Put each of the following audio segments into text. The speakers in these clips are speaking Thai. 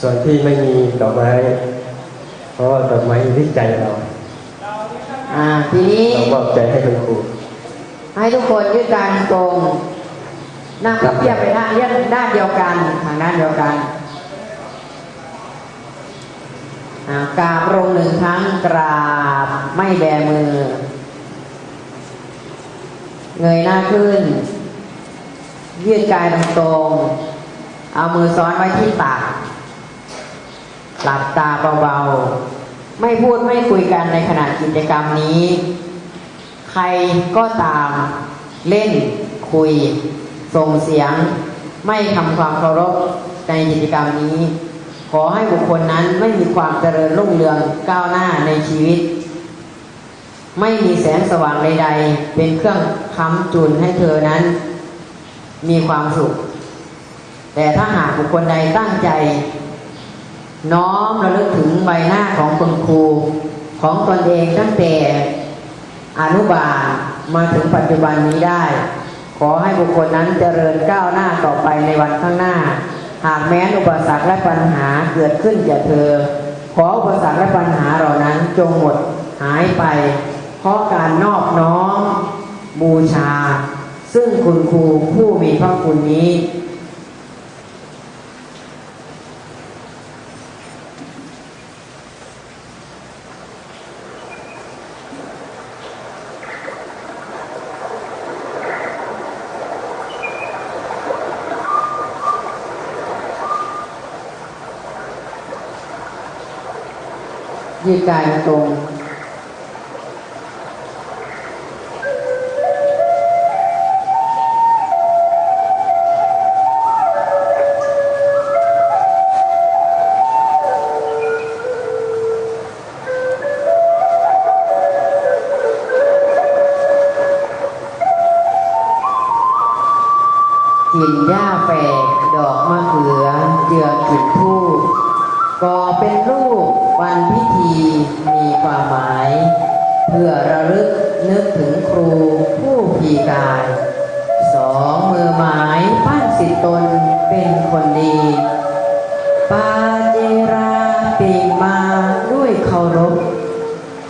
ส่วนที่ไม่มีดอกไม้ เพราะว่าดอกไม้อยู่ที่ใจเราอ่าทีนี้เรามอบใจให้คุณครูให้ทุกคนยืดกายตรงนั่งพับเพียบไปด้านเลียนด้านเดียวกันทางด้านเดียวกันอ่ากราบลงหนึ่งครั้งกราบไม่แบมือ เงยหน้าขึ้น ยืดกายตรงๆเอามือซ้อนไว้ที่ปาก หลับตาเบาๆ ไม่พูดไม่คุยกันในขณะกิจกรรมนี้ ใครก็ตามเล่นคุย ส่งเสียง ไม่ทำความเคารพในกิจกรรมนี้ ขอให้บุคคลนั้นไม่มีความเจริญรุ่งเรืองก้าวหน้าในชีวิต ไม่มีแสงสว่างใดๆ เป็นเครื่องค้ำจุนให้เธอนั้น มีความสุข แต่ถ้าหากบุคคลใดตั้งใจ น้อมระลึกถึงใบหน้าของคุณครูของตนเองตั้งแต่อนุบาลมาถึงปัจจุบันนี้ได้ ขอให้บุคคลนั้นเจริญก้าวหน้าต่อไปในวันข้างหน้า หากแม้นอุปสรรคและปัญหาเกิดขึ้นแก่เธอ ขออุปสรรคและปัญหาเหล่านั้นจงหมดหายไป เพราะการนอบน้อมบูชา ซึ่งคุณครูผู้มีพระคุณนี้ ที่กายตรง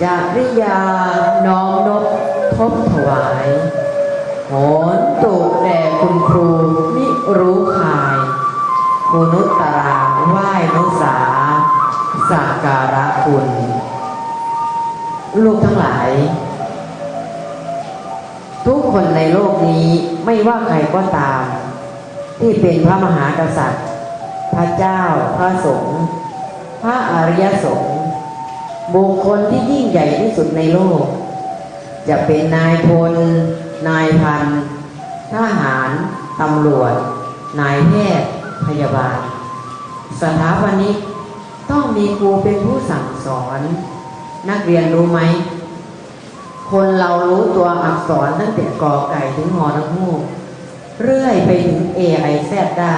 จริยาน้อมนบทบถวายโหนตุแด่คุณครูมิรู้ขายคุณุตตราไหว้นุสาสักการะคุณ ลูกทั้งหลาย ทุกคนในโลกนี้ไม่ว่าใครก็ตาม ที่เป็นพระมหากษัตริย์ พระเจ้าพระสงฆ์พระอริยสงฆ์ บุคคลที่ยิ่งใหญ่ที่สุดในโลก จะเป็นนายพล นายพันทหาร ตำรวจ นายแพทย์ พยาบาล สถาปนิกต้องมีครูเป็นผู้สั่งสอน นักเรียนรู้ไหม คนเรารู้ตัวอักษรตั้งแต่กอไก่ถึงหอนักฮูกเรื่อยไปถึง A I Z ได้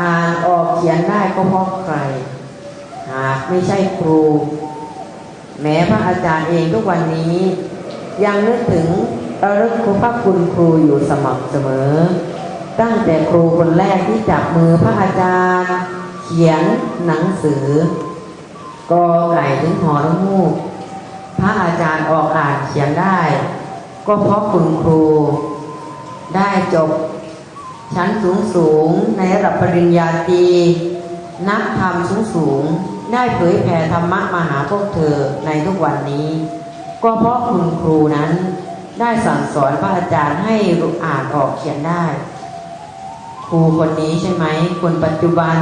อ่านออกเขียนได้ก็เพราะใคร หากไม่ใช่ครู แม้พระอาจารย์เองทุกวันนี้ ยังนึกถึงระลึกคุณพระคุณครูอยู่สม่ำเสมอ ตั้งแต่ครูคนแรกที่จับมือพระอาจารย์ เขียนหนังสือกอไก่ถึงหอระมูก พระอาจารย์ออกอ่านเขียนได้ ก็เพราะคุณครู ได้จบ ชั้นสูงสูงในระดับปริญญาตรีนักธรรมสูงสูง ได้เผยแผ่ธรรมะมาหาพวกเธอในทุกวันนี้ ก็เพราะคุณครูนั้นได้สั่งสอนพระอาจารย์ให้อ่านออกเขียนได้ ครูคนนี้ใช่ไหมคนปัจจุบัน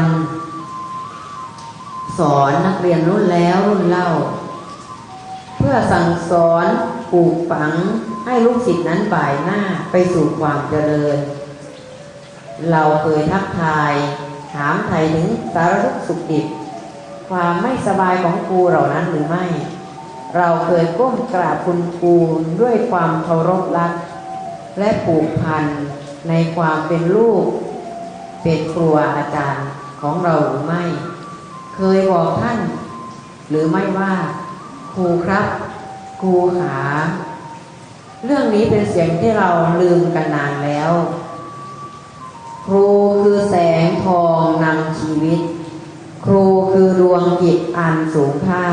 สอนนักเรียนรุ่นแล้วรุ่นเล่า เพื่อสั่งสอนปลูกฝังให้ลูกศิษย์นั้นบ่ายหน้าไปสู่ความเจริญ เราเคยทักทาย ถามไทยถึงสารทุกสุขดิบ ความไม่สบายของครูเหล่านั้นหรือไม่ เราเคยก้มกราบคุณครูด้วยความเคารพรัก และผูกพันในความเป็นลูก เป็นครูอาจารย์ของเราหรือไม่ เคยบอกท่าน หรือไม่ว่า ครูครับครูขาเรื่องนี้เป็นเสียงที่เราลืมกันนานแล้ว ครูคือแสงทองนำชีวิต ครูคือดวงจิตอันสูงค่า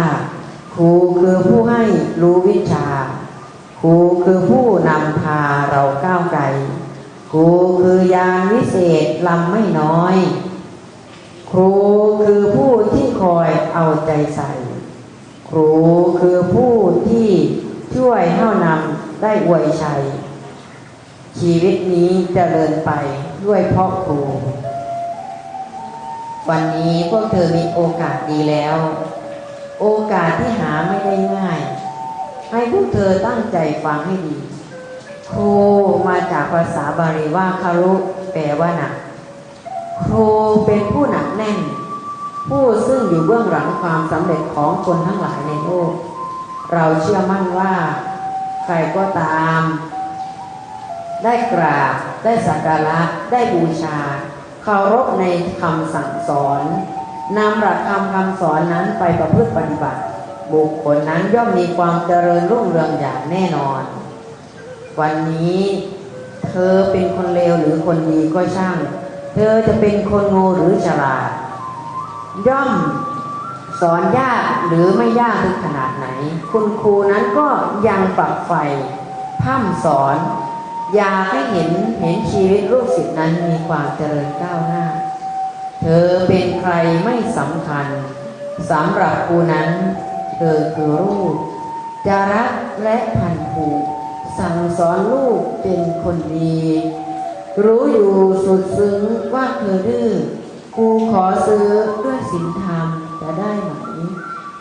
ครูคือผู้ให้รู้วิชา ครูคือผู้นำพาเราก้าวไกล ครูคือยานวิเศษลำไม่น้อย ครูคือผู้ที่คอยเอาใจใส่ ครูคือผู้ที่ช่วยเท่านำได้อวยชัย ชีวิตนี้จเจริญไปด้วยเพราะครู วันนี้พวกเธอมีโอกาสดีแล้ว โอกาสที่หาไม่ได้ง่าย ให้พวกเธอตั้งใจฟังให้ดีครูมาจากภาษาบาลีว่าคารุแปลว่าหนักครูเป็นผู้หนักแน่น ผู้ซึ่งอยู่เบื้องหลังความสำเร็จของคนทั้งหลายในโลก เราเชื่อมั่นว่า ใครก็ตาม ได้กราบได้สักการะได้บูชา เคารพในคำสั่งสอนนำหลักคำคำสอนนั้นไปประพฤติปฏิบัติ บุคคลนั้นย่อมมีความเจริญรุ่งเรืองอย่างแน่นอน วันนี้เธอเป็นคนเลวหรือคนดีก็ช่าง เธอจะเป็นคนโง่หรือฉลาด ย่อมสอนยากหรือไม่ยากถึงขนาดไหน คุณครูนั้นก็ยังปักไฟพร่ำสอน อยากให้เห็นเห็นชีวิตลูกศิษย์นั้นมีความเจริญก้าวหน้า เธอเป็นใครไม่สำคัญสำหรับครูนั้น เธอคือลูกจะรักและพันผูกสั่งสอนลูกเป็นคนดี รู้อยู่สุดซึ้งว่าเธอดื้อครูขอซื้อด้วยสินธรรมจะได้ไหม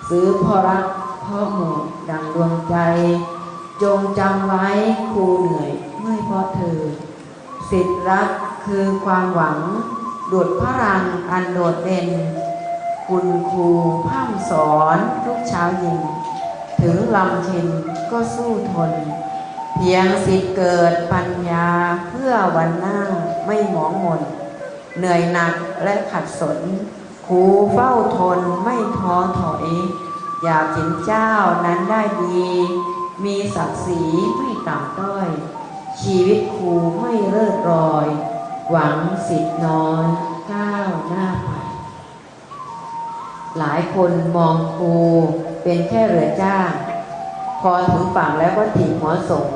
ซื้อพ่อรักพ่อหมดดังดวงใจ จงจำไว้ครูเหนื่อย ราะเธอ สิทธิรักคือความหวังดุดพระรังอันโดดเด่น คุณครูพร่ำสอนทุกเช้าเย็นถึงลำเค็นก็สู้ทน เพียงสิทธิเกิดปัญญาเพื่อวันหน้าไม่หมองหมนเหนื่อยหนักและขัดสนครูเฝ้าทนไม่ท้อถอย อยากเห็นเจ้านั้นได้ดี มีศักดิ์ศรีไม่ต่ำต้อย ชีวิตครูไม่เลิศรอย หวังสิทธิ์น้อยก้าวหน้าไป หลายคนมองครูเป็นแค่เรือจ้างพอถึงฝั่งแล้วก็ถีบหัวส่ง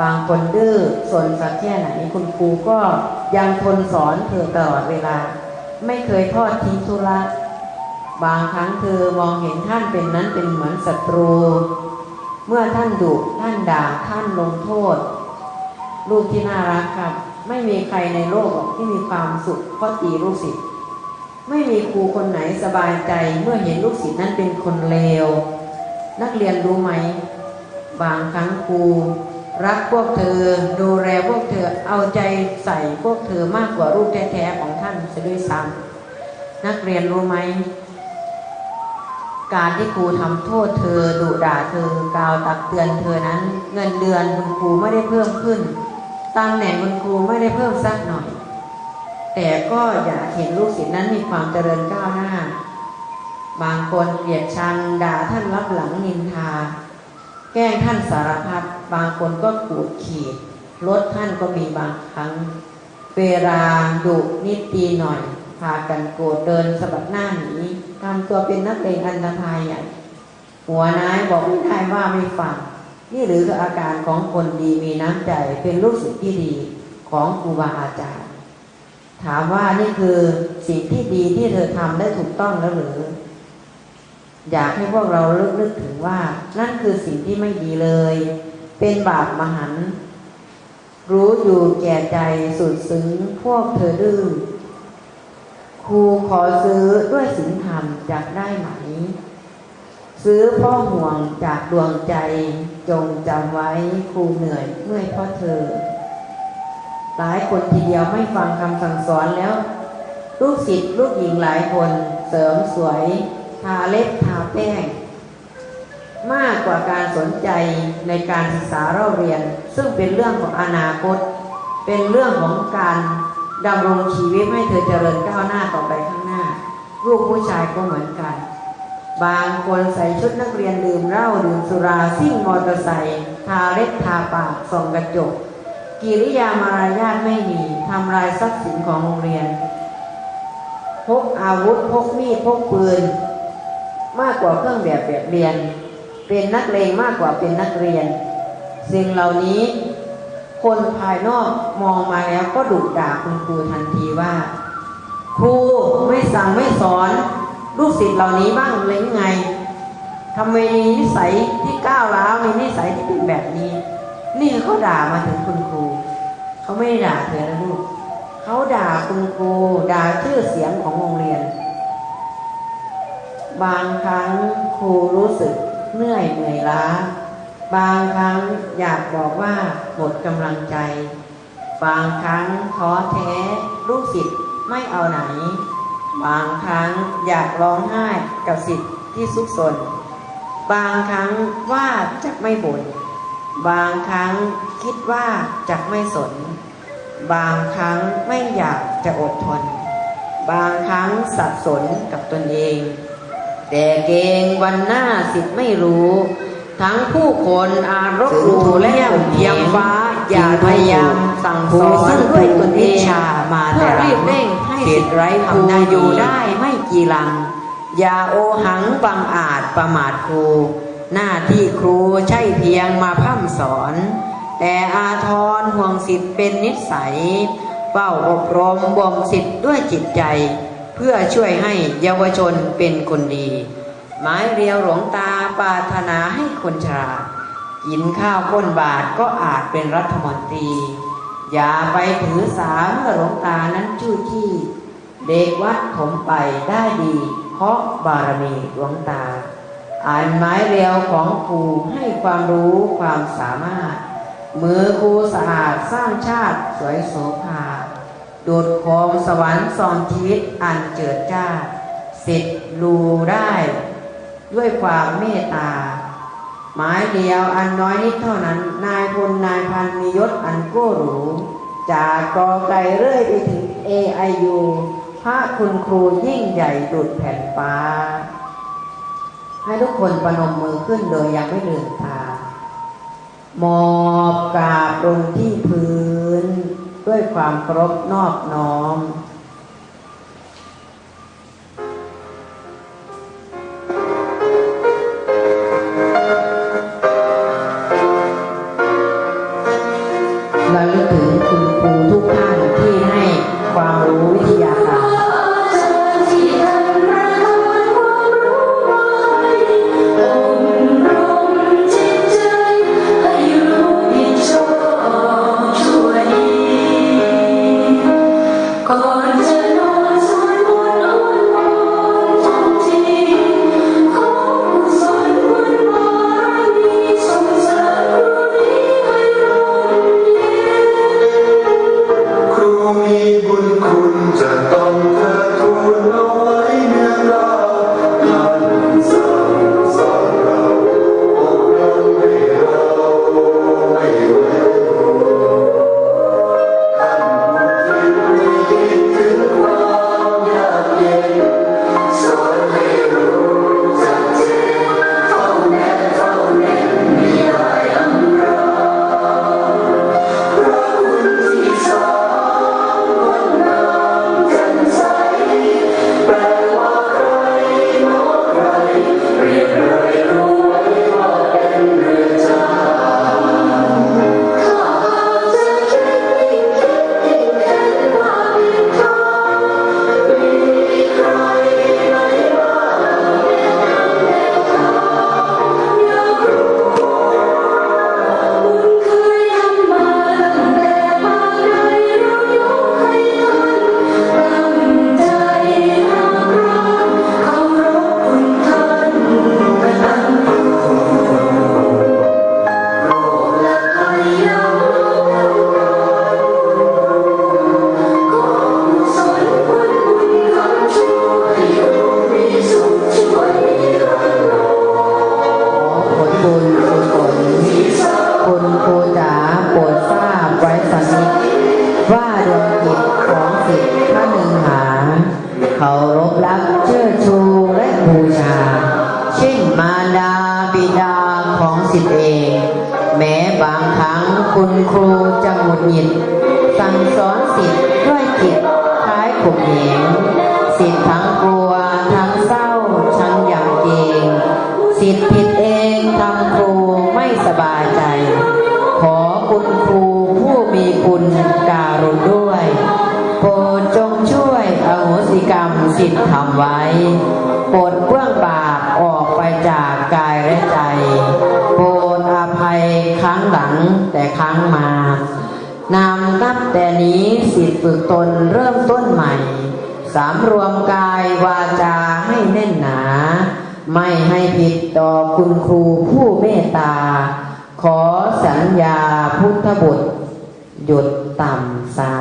บางคนดื้อสนสักแค่ไหนคุณครูก็ยังทนสอนเธอตลอดเวลา ไม่เคยทอดทิ้งธุระบางครั้งเธอมองเห็นท่านเป็นนั้นเป็นเหมือนศัตรู เมื่อท่านดุท่านด่าท่านลงโทษ ลูกที่น่ารักครับ ไม่มีใครในโลกที่มีความสุขเพราะตีลูกศิษย์ไม่มีครูคนไหนสบายใจเมื่อเห็นลูกศิษย์นั้นเป็นคนเลว นักเรียนรู้ไหม บางครั้งครูรักพวกเธอดูแลพวกเธอเอาใจใส่พวกเธอมากกว่าลูกแท้ๆของท่านเสด้วยซ้ำนักเรียนรู้ไหม การที่ครูทำโทษเธอดุด่าเธอกล่าวตักเตือนเธอนั้น เงินเดือนคุณครูไม่ได้เพิ่มขึ้น ตำแหน่งคุณครูไม่ได้เพิ่มสักหน่อย แต่ก็อยากเห็นลูกศิษย์นั้นมีความเจริญก้าวหน้า บางคนเกลียดชังด่าท่านรับหลังนินทา แกล้งท่านสารพัดบางคนก็ขูดขีดลดท่านก็มีบางครั้ง เวลาดุนิดตีหน่อย พากันโกรธเดินสะบัดหน้าหนีทำตัวเป็นนักเลงอันตรายใหญ่หัวนายบอกไม่ได้ว่าไม่ฟัง นี่หรือออาการของคนดีมีน้ำใจเป็นลูกศิษย์ที่ดีของครูบาอาจารย์ ถามว่านี่คือสิ่งที่ดีที่เธอทำได้ถูกต้องแล้วหรือ อยากให้พวกเราเลิกนึกถึงว่า นั่นคือสิ่งที่ไม่ดีเลย เป็นบาปมหัน รู้อยู่แก่ใจสุดซึ้งพวกเธอดื้อครูขอซื้อด้วยสินธรรมจากได้ไหม ซื้อพ่อห่วงจากดวงใจ จงจำไว้ครูเหนื่อยเมื่อยเพราะเธอ หลายคนทีเดียวไม่ฟังคำสั่งสอนแล้ว ลูกศิษย์ลูกหญิงหลายคนเสริมสวย ทาเล็บทาแป้ง มากกว่าการสนใจในการศึกษาเราเรียน ซึ่งเป็นเรื่องของอนาคต เป็นเรื่องของการดำรงชีวิตให้เธอเจริญก้าวหน้าต่อไปข้างหน้า ลูกผู้ชายก็เหมือนกัน บางคนใส่ชุดนักเรียนดื่มเหล้าดื่มสุราซิ่งมอเตอร์ไซค์ทาเล็บทาปากส่องกระจก กิริยามารยาทไม่มีทำลายทรัพย์สินของโรงเรียน พกอาวุธพกมีดพกปืน มากกว่าเครื่องแบบแบบเรียน เป็นนักเลงมากกว่าเป็นนักเรียน สิ่งเหล่านี้ คนภายนอกมองมาแล้วก็ดุด่าคุณครูทันทีว่า ครูไม่สั่งไม่สอน ลูกศิษย์เหล่านี้บ้างเลยไงทำไมนิสัยที่ก้าวร้าวมีนิสัยที่เป็นแบบนี้ นี่เขาด่ามาถึงคุณครูเขาไม่ได้ด่าเธอนะลูกเขาด่าคุณครูด่าชื่อเสียงของโรงเรียน บางครั้งครูรู้สึกเหนื่อยเหนื่อยล้า บางครั้งอยากบอกว่าหมดกำลังใจ บางครั้งท้อแท้ลูกศิษย์ไม่เอาไหน บางครั้งอยากร้องไห้กับศิษย์ที่สุกสน บางครั้งว่าจะไม่บน่นบางครั้งคิดว่าจะไม่สน บางครั้งไม่อยากจะอดทน บางครั้งสับสนกับตนเอง แต่เกงวันหน้าสิทธิ์ไม่รู้ ทั้งผู้คนอารบหลู่และเทียมฟ้าอย่าพยายาม สั่งสอนด้วยตนเองมาแต่เร่งให้สิทธิไร้ครูอยู่ได้ไม่กี่ลัง อย่าโอหังบังอาจประมาทครู หน้าที่ครูใช่เพียงมาพร่ำสอน แต่อาทรห่วงสิทธิ์เป็นนิสัยเฝ้าอบรมบ่มสิทธิ์ด้วยจิตใจ เพื่อช่วยให้เยาวชนเป็นคนดีไม้เรียวหลวงตาปาถนาให้คนฉลาดกินข้าวก้นบาทก็อาจเป็นรัฐมนตรี อย่าไปถือสาเมื่อหลวงตานั้นจู้จี้เด็กวัดผมไปได้ดี เพราะบารมีหลวงตา อ่านไม้เรียวของครูให้ความรู้ความสามารถ มือครูสะอาดสร้างชาติสวยโสภาดูดโคมสวรรค์สอนชีวิตอันเจิดจ้าสิทธิ์รูได้ ด้วยความเมตตา หมายเดียวอันน้อยนิดเท่านั้น นายพลนายพันมียศอันโก้หรูจากกอไก่เรื่อยไปถึง AIU พระคุณครูยิ่งใหญ่ดุดแผ่นฟ้า ให้ทุกคนประนมมือขึ้นโดยยังไม่ลืมตามอบกราบลงที่พื้น ด้วยความเคารพนอบน้อม คุณครูจะหงุดหงิด สั่งสอนสิทธิ์ด้วยจิตคล้ายข่มเหงสิทธิ์ทั้งกลัวทั้งเศร้าทั้งยำเกงสิทธิ์ผิดเองทำครูไม่สบายใจ ขอคุณครูผู้มีคุณการุณด้วย โปรดจงช่วยอโหสิกรรมสิทธิ์ทำไว้โปรดเบื้อ ครั้งมานำนับแต่นี้สิทธิฝึกตนเริ่มต้นใหม่ สามรวมกายวาจาให้แน่นหนา ไม่ให้ผิดต่อคุณครูผู้เมตตา ขอสัญญาพุทธบุตร หยุดต่ำสา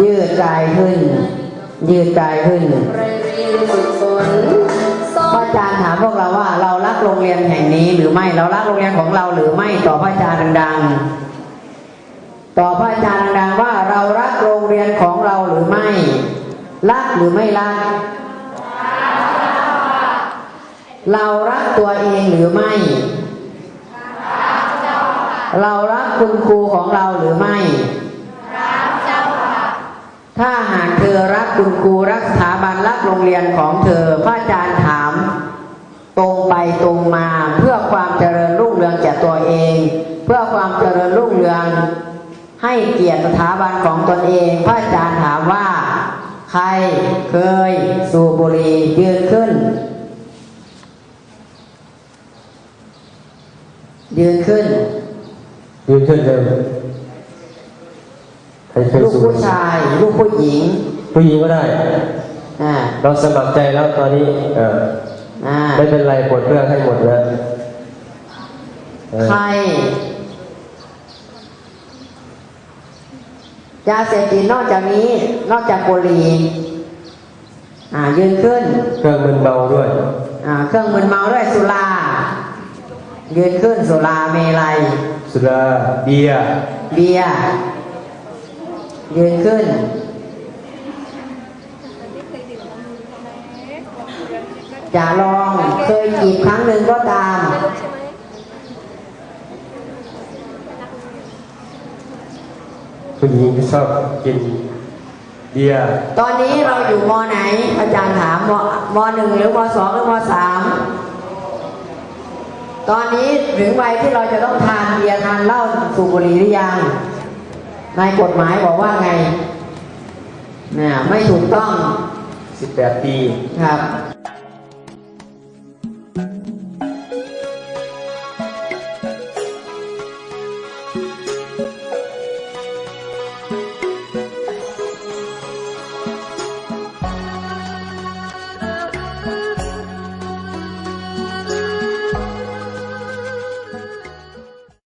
ยืดกายขึ้น ยืดกายขึ้นพระอาจารย์ถามพวกเราว่าเรารักโรงเรียนแห่งนี้หรือไม่เรารักโรงเรียนของเราหรือไม่ต่อพระอาจารย์ดังๆ ต่อพระอาจารย์ดังๆว่าเรารักโรงเรียนของเราหรือไม่ รักหรือไม่รัก เรารักตัวเองหรือไม่ เรารักคุณครูของเราหรือไม่ ถ้าหากเธอรัก คุณครูรักสถาบันรักโรงเรียนของเธอ พระอาจารย์ถาม ตรงไปตรงมาเพื่อความเจริญรุ่งเรืองแก่ตัวเอง เพื่อความเจริญรุ่งเรืองให้เกียรติสถาบันของตนเอง พระอาจารย์ถามว่า ใครเคยสูบบุหรี่ยืนขึ้น ยืนขึ้น ยืนขึ้นเดิมใครเคยลูกสูบผู้ชาย ลูกผู้หญิง ผู้หญิงก็ได้ อ่า เราสมัครใจแล้วตอนนี้ เอออ่า ไม่เป็นไรปลดเรื่องให้หมดแล้วเออใครยาเสพติดนอกจากนี้ นอกจากบุหรี่อ่า ยืนขึ้น เครื่องมึนเมาด้วย อ่า เครื่องมึนเมาด้วยสุรายืนขึ้นสุราเมลัยสุราเบียร์เบียร์ยืนขึ้น อย่าลองเคยจีบครั้งหนึ่งก็ตาม ผู้หญิงที่ชอบกินเบียร์ตอนนี้เราอยู่มไหน อาจารย์ถามมมหนึ่งหรือมสองหรือมสามตอนนี้ถึงวัยที่เราจะต้องทานเบียร์ทานเหล้าสูบบุหรี่หรือยังในกฎหมายบอกว่าไงเนี่ยไม่ถูกต้อง 18 ปีครับ